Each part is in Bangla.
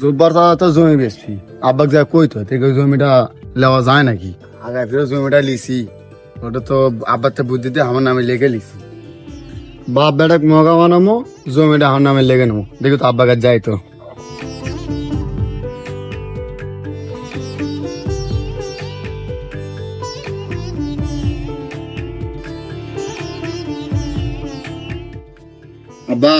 জোব্বার তারা তো জমি বেশি আব্বাক যা কই তো থেকে জমিটা নেওয়া যায় নাকি? আগে ফিরে জমিটা লিছি। ওটা তো আব্বার তো বুদ্ধি দিয়ে আমার নামে লেগে লিছি। বাপ বেটাক মগা বানামো, জমিটা আমার নামে লেগে নেব দেখি তো আব্বা যাই তো আব্বা।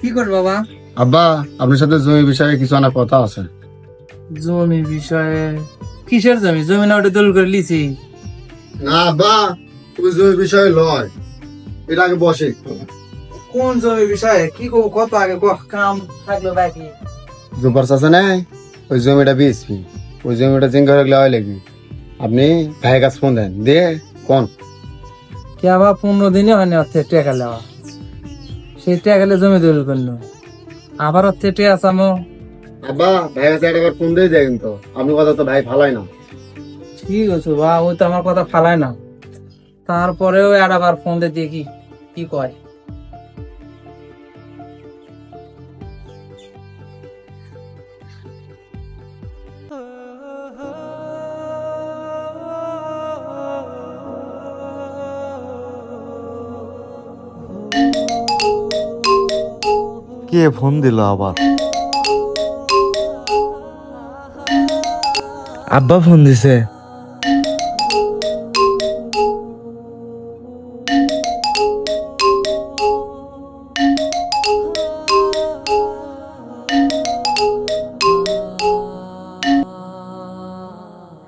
কি কর বাবা? আব্বা আপনার সাথে জমি বিষয়ে কিছু আনা কথা আছে। জমি বিষয়ে? কিসের জমি? জমি না ওটা দল করে লিছি। না আব্বা তুমি জমি বিষয়ে লয়। এটা আগে বসে। কোন জমি বিষয়ে? কি করব কত আগে কাম থাকল বাকি। জুপার চাষা নাই? ওই জমিটা বেচবি। ওই জমিটা চিন্তা রাখলে হয় লাগবি। আপনি ভাই কাছে ফোন দেন। দিয়ে কোন। কে আবার পনেরো দিনে হয়নি অর্থে টেকা নেওয়া সেই টেকালে জমি দল করল। আবার তেটে আসামো। আবা আব্বা ভাই কাছে একবার ফোন দিয়ে যায় কিন্তু। আপনি কথা তো ভাই ফালাই না। ঠিক আছে বা ওই তো আমার কথা ফালায় না। তারপরেও আবার ফোন দিয়ে দেখি কি কয়। কে ফোন দিল আবার। আব্বা ফোন দিছে।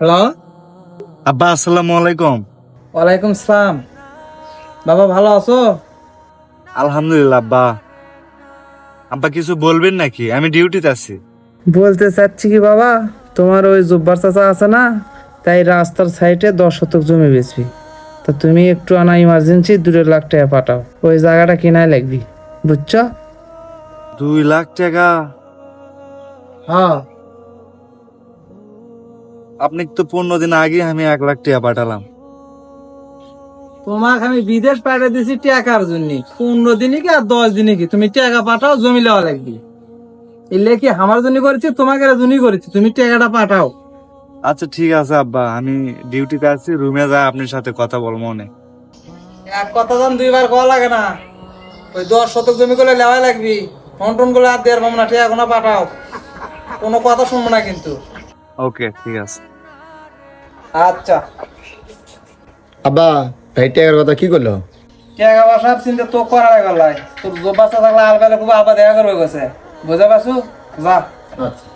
হ্যালো আব্বা আসসালামু আলাইকুম। ওয়ালাইকুম সালাম। বাবা ভালো আছো? আলহামদুলিল্লাহ আব্বা। আব্বা কিছু বলবেন নাকি? আমি ডিউটিতে আছি। বলতে চাচ্ছি কি বাবা তোমার ওই জুব্বার চাচা আছে না তাই রাস্তার সাইডে দশ শতক জমি বেচবি। তা তুমি একটু আনা ইমার্জেন্সি দুটো লাখ টাকা পাঠাও ওই জায়গাটা কিনাই লাগবি বুঝছ? দুই লাখ টাকা? হ্যাঁ। আপনি তো পনেরো দিন আগে আমি এক লাখ টাকা পাঠালাম। তোমাকে আমি বিদেশ পাঠিয়ে দিছি টাকার জন্য। পনেরো দিনে কি আর দশ দিনে কি? তুমি টাকা পাঠাও জমি লওয়া লাগবে। এলে কি আমার জন্য করেছি তোমাকে জন্য করেছি। তুমি টাকাটা পাঠাও। আচ্ছা ঠিক আছে আব্বা আমি ডিউটিতে আছি রুমে যা আপনার সাথে কথা বলব মনে। এক কথা জান দুইবার কওয়া লাগে না। ওই দশ শতক জমি গুলো লেওয়া লাগবি। ফন্টনগুলো আর দেড় না ঠিক এখন পাঠাও। কোনো কথা শুনব না কিন্তু। ওকে ঠিক আছে। আচ্ছা। আব্বা ভাই টাকার কথা কি করল? টাকা পয়সা চিন্তা তো করার গেল তোর জবাসা থাকলে আর বেলা খুব আবার দেখা করবে গেছে। বুঝা পাইছো যা। আচ্ছা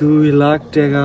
দুই লাখ টাকা।